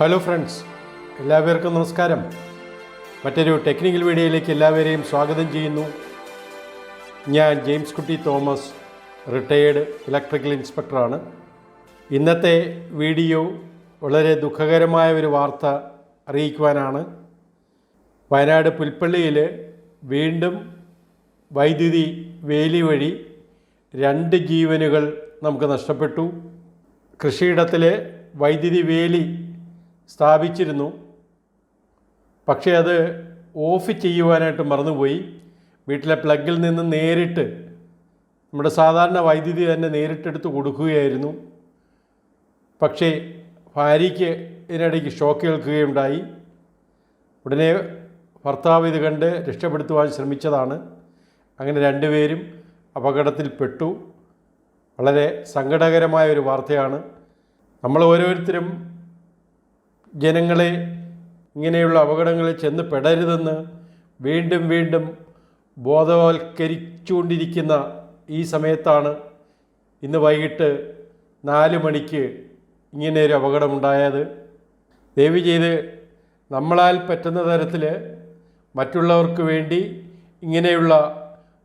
Hello friends എല്ലാവർക്കും നമസ്കാരം. മറ്റൊരു ടെക്നിക്കൽ വീഡിയോയിലേക്ക് എല്ലാവരെയും സ്വാഗതം ചെയ്യുന്നു. ഞാൻ ജെയിംസ് കുട്ടി തോമസ് റിട്ടയേർഡ് ഇലക്ട്രിക്കൽ ഇൻസ്പെക്ടറാണ് ഇന്നത്തെ വീഡിയോ വളരെ ദുഃഖകരമായ ഒരു വാർത്ത അറിയിക്കുവാനാണ്. വയനാട് പുൽപ്പള്ളിയിൽ വീണ്ടും വൈദ്യുതി വേലി വഴി രണ്ട് ജീവനുകൾ നമുക്ക് നഷ്ടപ്പെട്ടു. കൃഷിയിടത്തിലെ വൈദ്യുതി വേലി സ്ഥാപിച്ചിരുന്നു. പക്ഷേ അത് ഓഫ് ചെയ്യുവാനായിട്ട് മറന്നുപോയി. വീട്ടിലെ പ്ലഗിൽ നിന്ന് നേരിട്ട് നമ്മുടെ സാധാരണ വൈദ്യുതി തന്നെ നേരിട്ടെടുത്ത് കൊടുക്കുകയായിരുന്നു. പക്ഷേ ഭാര്യയ്ക്ക് ഇതിനിടയ്ക്ക് ഷോക്ക് കേൾക്കുകയുണ്ടായി ഉടനെ ഭർത്താവ് ഇത് കണ്ട് രക്ഷപ്പെടുത്തുവാൻ ശ്രമിച്ചതാണ്. അങ്ങനെ രണ്ടുപേരും അപകടത്തിൽപ്പെട്ടു. വളരെ സങ്കടകരമായ ഒരു വാർത്തയാണ്. നമ്മൾ ഓരോരുത്തരും ജനങ്ങളെ ഇങ്ങനെയുള്ള അപകടങ്ങളിൽ ചെന്ന് പെടരുതെന്ന് വീണ്ടും വീണ്ടും ബോധവൽക്കരിച്ചുകൊണ്ടിരിക്കുന്ന ഈ സമയത്താണ് ഇന്ന് വൈകിട്ട് നാല് മണിക്ക് ഇങ്ങനെ ഒരു അപകടമുണ്ടായത്. ദയവ് ചെയ്ത് നമ്മളാൽ പറ്റുന്ന തരത്തിൽ മറ്റുള്ളവർക്ക് വേണ്ടി ഇങ്ങനെയുള്ള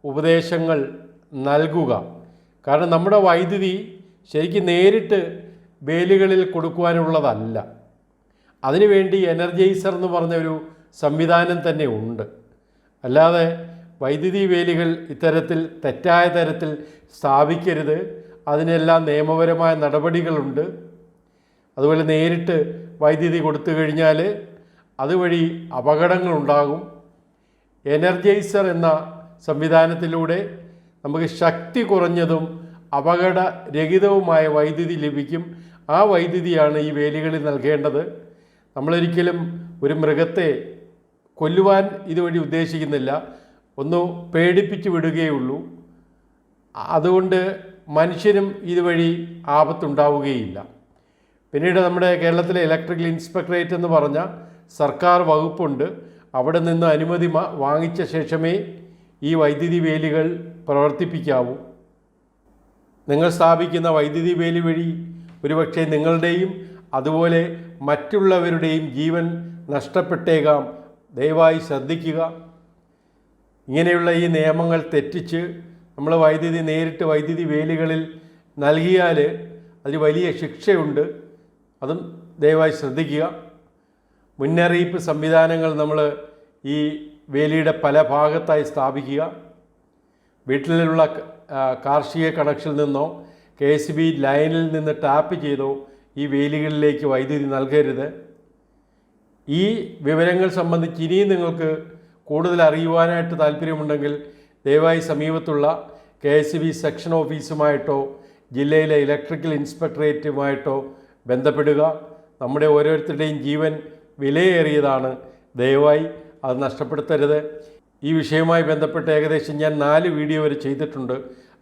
ഉപദേശങ്ങൾ നൽകുക. കാരണം നമ്മുടെ വൈദ്യുതി ശരിക്കും നേരിട്ട് വേലുകളിൽ കൊടുക്കുവാനുള്ളതല്ല. അതിനുവേണ്ടി എനർജൈസർ എന്ന് പറഞ്ഞ ഒരു സംവിധാനം തന്നെ ഉണ്ട്. അല്ലാതെ വൈദ്യുതി വേലികൾ ഇത്തരത്തിൽ തെറ്റായ തരത്തിൽ സ്ഥാപിക്കരുത്. അതിനെല്ലാം നിയമപരമായ നടപടികളുണ്ട്. അതുപോലെ നേരിട്ട് വൈദ്യുതി കൊടുത്തു കഴിഞ്ഞാൽ അതുവഴി അപകടങ്ങളുണ്ടാകും. എനർജൈസർ എന്ന സംവിധാനത്തിലൂടെ നമുക്ക് ശക്തി കുറഞ്ഞതും അപകടരഹിതവുമായ വൈദ്യുതി ലഭിക്കും. ആ വൈദ്യുതിയാണ് ഈ വേലികളിൽ നൽകേണ്ടത്. നമ്മളൊരിക്കലും ഒരു മൃഗത്തെ കൊല്ലുവാൻ ഇതുവഴി ഉദ്ദേശിക്കുന്നില്ല. ഒന്ന് പേടിപ്പിച്ചു വിടുകയുള്ളൂ. അതുകൊണ്ട് മനുഷ്യനും ഇതുവഴി ആപത്തുണ്ടാവുകയില്ല. പിന്നീട് നമ്മുടെ കേരളത്തിലെ ഇലക്ട്രിക്കൽ ഇൻസ്പെക്ടറേറ്റ് എന്ന് പറഞ്ഞ സർക്കാർ വകുപ്പുണ്ട്. അവിടെ നിന്ന് അനുമതി വാങ്ങിച്ച ശേഷമേ ഈ വൈദ്യുതി വേലികൾ പ്രവർത്തിപ്പിക്കാവൂ. നിങ്ങൾ സ്ഥാപിക്കുന്ന വൈദ്യുതി വേലി വഴി ഒരുപക്ഷെ നിങ്ങളുടെയും അതുപോലെ മറ്റുള്ളവരുടെയും ജീവൻ നഷ്ടപ്പെട്ടേക്കാം. ദയവായി ശ്രദ്ധിക്കുക. ഇങ്ങനെയുള്ള ഈ നിയമങ്ങൾ തെറ്റിച്ച് നമ്മൾ വൈദ്യുതി നേരിട്ട് വൈദ്യുതി വേലികളിൽ നൽകിയാൽ അതിന് വലിയ ശിക്ഷയുണ്ട്. അതും ദയവായി ശ്രദ്ധിക്കുക. മുന്നറിയിപ്പ് സംവിധാനങ്ങൾ നമ്മൾ ഈ വേലിയുടെ പല ഭാഗത്തായി സ്ഥാപിക്കുക. വീട്ടിലുള്ള കാർഷിക കണക്ഷനിൽ നിന്നോ കെ എസ് ബി ലൈനിൽ നിന്ന് ടാപ്പ് ചെയ്തോ ഈ വേലികളിലേക്ക് വൈദ്യുതി നൽകരുത്. ഈ വിവരങ്ങൾ സംബന്ധിച്ച് ഇനിയും നിങ്ങൾക്ക് കൂടുതൽ അറിയുവാനായിട്ട് താല്പര്യമുണ്ടെങ്കിൽ ദയവായി സമീപത്തുള്ള കെ എസ് ബി സെക്ഷൻ ഓഫീസുമായിട്ടോ ജില്ലയിലെ ഇലക്ട്രിക്കൽ ഇൻസ്പെക്ടറേറ്റുമായിട്ടോ ബന്ധപ്പെടുക. നമ്മുടെ ഓരോരുത്തരുടെയും ജീവൻ വിലയേറിയതാണ്. ദയവായി അത് നഷ്ടപ്പെടുത്തരുത്. ഈ വിഷയവുമായി ബന്ധപ്പെട്ട് ഏകദേശം ഞാൻ നാല് വീഡിയോ വരെ ചെയ്തിട്ടുണ്ട്.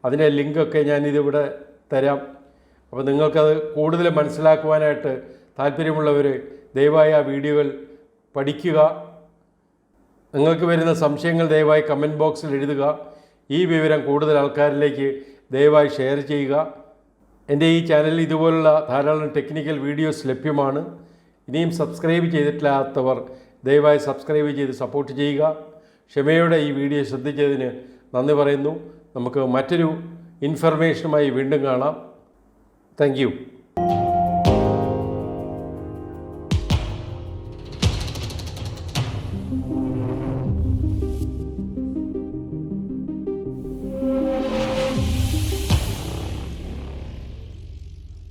അതിന്റെ ലിങ്കൊക്കെ ഞാൻ ഇതിവിടെ തരാം. അപ്പോൾ നിങ്ങൾക്കത് കൂടുതൽ മനസ്സിലാക്കുവാനായിട്ട് താല്പര്യമുള്ളവർ ദയവായി ആ വീഡിയോകൾ പഠിക്കുക. നിങ്ങൾക്ക് വരുന്ന സംശയങ്ങൾ ദയവായി കമന്റ് ബോക്സിൽ എഴുതുക. ഈ വിവരം കൂടുതൽ ആൾക്കാരിലേക്ക് ദയവായി ഷെയർ ചെയ്യുക. എന്റെ ഈ ചാനലിൽ ഇതുപോലുള്ള ധാരാളം ടെക്നിക്കൽ വീഡിയോസ് ലഭ്യമാണ്. ഇനിയും സബ്സ്ക്രൈബ് ചെയ്തിട്ടില്ലാത്തവർ ദയവായി സബ്സ്ക്രൈബ് ചെയ്ത് സപ്പോർട്ട് ചെയ്യുക. ക്ഷമയോടെ ഈ വീഡിയോ ശ്രദ്ധിച്ചതിന് നന്ദി പറയുന്നു. നമുക്ക് മറ്റൊരു ഇൻഫർമേഷനുമായി വീണ്ടും കാണാം. താങ്ക്